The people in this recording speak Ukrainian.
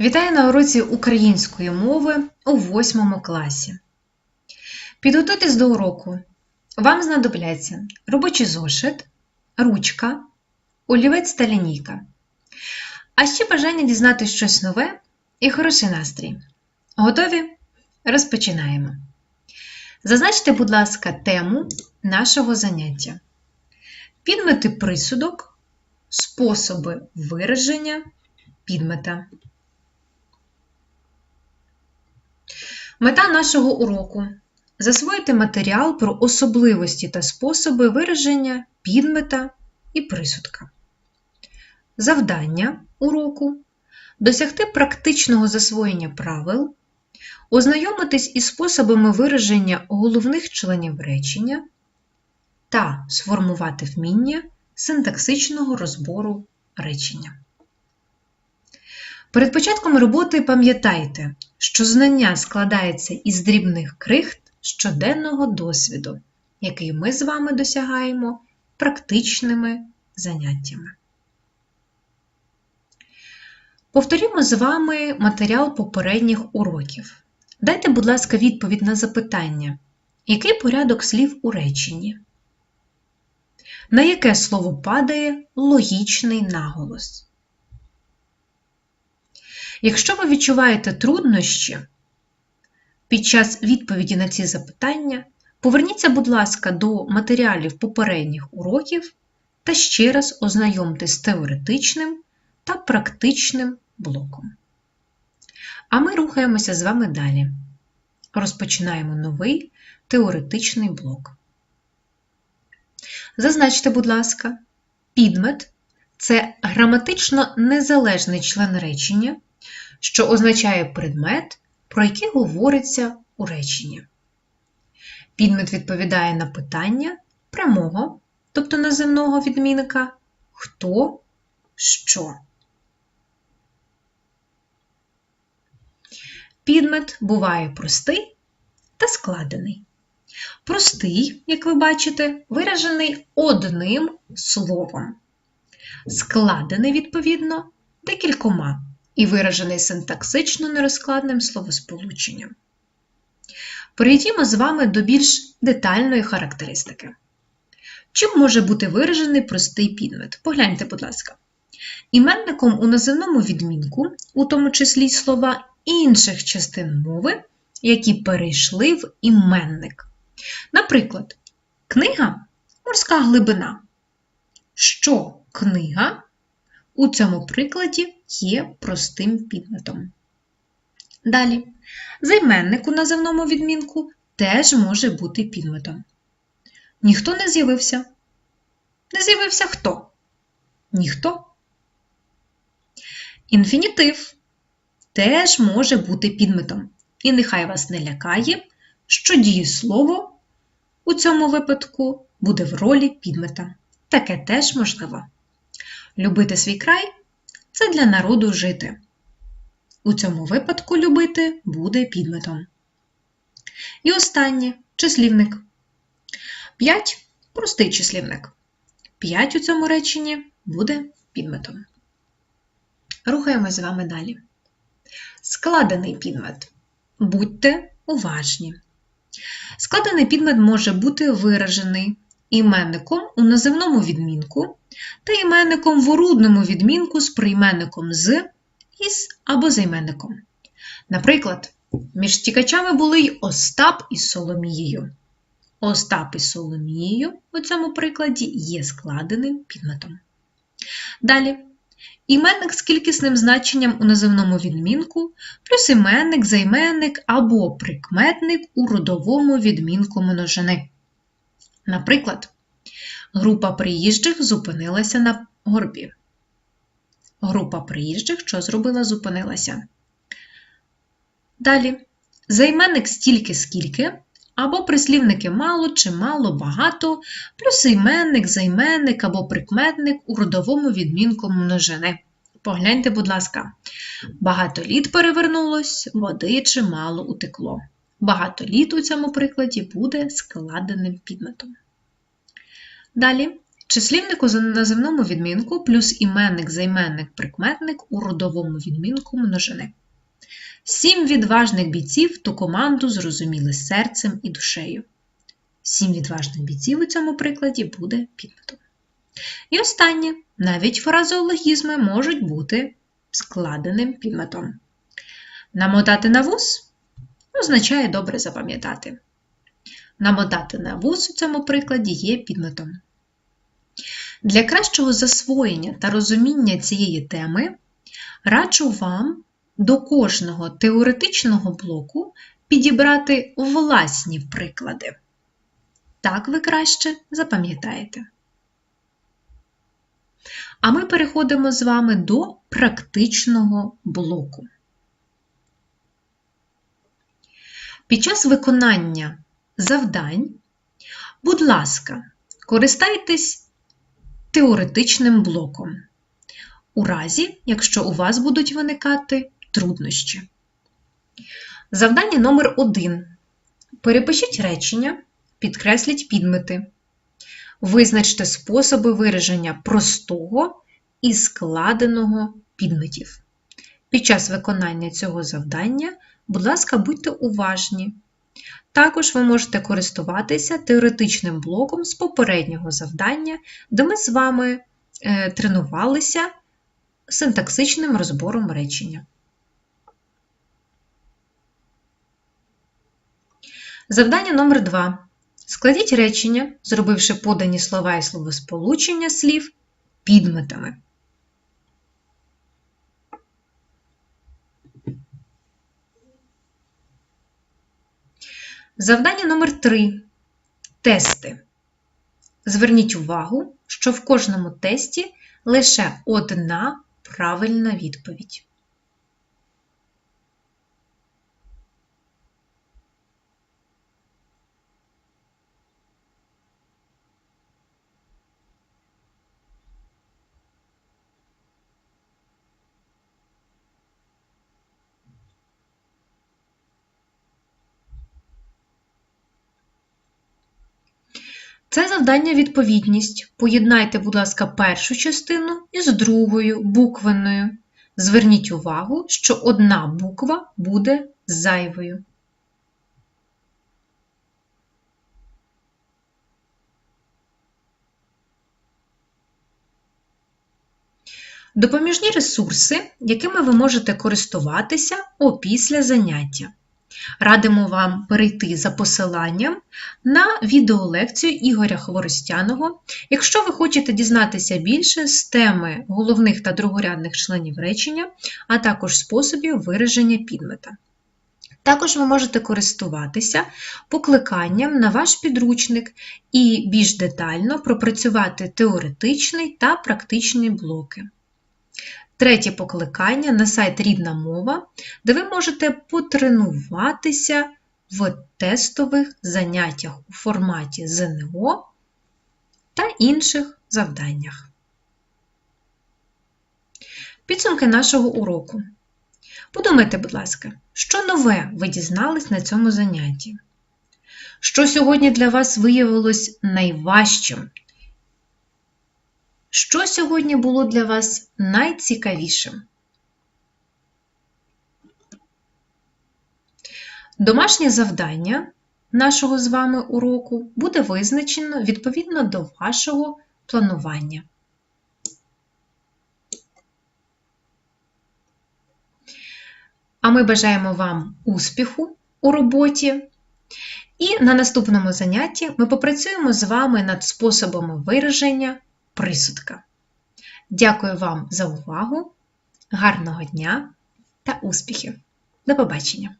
Вітаю на уроці української мови у 8 класі. Підготуйтесь до уроку. Вам знадобляться робочий зошит, ручка, олівець та лінійка. А ще бажання дізнати щось нове і хороший настрій. Готові? Розпочинаємо. Зазначте, будь ласка, тему нашого заняття. Підмети присудок, способи вираження підмета. Мета нашого уроку засвоїти матеріал про особливості та способи вираження підмета і присудка. Завдання уроку досягти практичного засвоєння правил, ознайомитись із способами вираження головних членів речення та сформувати вміння синтаксичного розбору речення. Перед початком роботи пам'ятайте, що знання складається із дрібних крихт щоденного досвіду, який ми з вами досягаємо практичними заняттями. Повторімо з вами матеріал попередніх уроків. Дайте, будь ласка, відповідь на запитання, який порядок слів у реченні? На яке слово падає логічний наголос? Якщо ви відчуваєте труднощі під час відповіді на ці запитання, поверніться, будь ласка, до матеріалів попередніх уроків та ще раз ознайомтесь з теоретичним та практичним блоком. А ми рухаємося з вами далі. Розпочинаємо новий теоретичний блок. Зазначте, будь ласка, підмет це граматично незалежний член речення, що означає предмет, про який говориться у реченні. Підмет відповідає на питання прямого, тобто наземного відмінника хто, що. Підмет буває простий та складений. Простий, як ви бачите, виражений одним словом. Складений, відповідно, декількома і виражений синтаксично нерозкладним словосполученням. Перейдімо з вами до більш детальної характеристики. Чим може бути виражений простий підмет? Погляньте, будь ласка. Іменником у називному відмінку, у тому числі слова інших частин мови, які перейшли в іменник. Наприклад, книга морська глибина. Що книга у цьому прикладі є простим підметом. Далі, займенник у називному відмінку теж може бути підметом. Ніхто не з'явився. Не з'явився хто? Ніхто. Інфінітив теж може бути підметом. І нехай вас не лякає, що дієслово у цьому випадку буде в ролі підмета. Таке теж можливо. Любити свій край це для народу жити. У цьому випадку любити буде підметом. І останнє числівник. 5 простий числівник. 5 у цьому реченні буде підметом. Рухаємось з вами далі. Складений підмет. Будьте уважні. Складений підмет може бути виражений іменником у називному відмінку та іменником в орудному відмінку з прийменником з, із або займенником. Наприклад, між тікачами були й Остап із Соломією. Остап із Соломією у цьому прикладі є складеним підметом. Далі. Іменник з кількісним значенням у називному відмінку, плюс іменник, займенник або прикметник у родовому відмінку множини. Наприклад, група приїжджих зупинилася на горбі. Група приїжджих що зробила? Зупинилася. Далі. Займенник стільки скільки, або прислівники мало чи мало багато, плюс іменник, займенник або прикметник у родовому відмінку множини. Погляньте, будь ласка, багато літ перевернулось, води чимало утекло. Багато літ у цьому прикладі буде складеним підметом. Далі числівнику за називному відмінку плюс іменник, займенник, прикметник у родовому відмінку множини. Сім відважних бійців ту команду зрозуміли серцем і душею. Сім відважних бійців у цьому прикладі буде підметом. І останнє, навіть фразеологізми можуть бути складеним підметом. Намотати на вуз означає добре запам'ятати. Намотати на вуз у цьому прикладі є підметом. Для кращого засвоєння та розуміння цієї теми раджу вам до кожного теоретичного блоку підібрати власні приклади. Так ви краще запам'ятаєте. А ми переходимо з вами до практичного блоку. Під час виконання завдань, будь ласка, користайтесь теоретичним блоком. У разі, якщо у вас будуть виникати труднощі. Завдання номер 1 Перепишіть речення, підкресліть підмети. Визначте способи вираження простого і складеного підметів. Під час виконання цього завдання, будь ласка, будьте уважні. Також ви можете користуватися теоретичним блоком з попереднього завдання, де ми з вами е, тренувалися синтаксичним розбором речення. Завдання номер 2 Складіть речення, зробивши подані слова і словосполучення слів підметами. Завдання номер 3 Тести. Зверніть увагу, що в кожному тесті лише одна правильна відповідь. Це завдання відповідність. Поєднайте, будь ласка, першу частину із другою буквенною. Зверніть увагу, що одна буква буде зайвою. Допоміжні ресурси, якими ви можете користуватися опісля заняття. Радимо вам перейти за посиланням на відеолекцію Ігоря Хворостяного. Якщо ви хочете дізнатися більше з теми головних та другорядних членів речення, а також способів вираження підмета. Також ви можете користуватися покликанням на ваш підручник і більш детально пропрацювати теоретичний та практичний блоки. Третє покликання на сайт Рідна мова, де ви можете потренуватися в тестових заняттях у форматі ЗНО та інших завданнях. Підсумки нашого уроку. Подумайте, будь ласка, що нове ви дізнались на цьому занятті? Що сьогодні для вас виявилось найважчим що сьогодні було для вас найцікавішим? Домашнє завдання нашого з вами уроку буде визначено відповідно до вашого планування. А ми бажаємо вам успіху у роботі. І на наступному занятті ми попрацюємо з вами над способами вираження присудка. Дякую вам за увагу, гарного дня та успіхів! До побачення!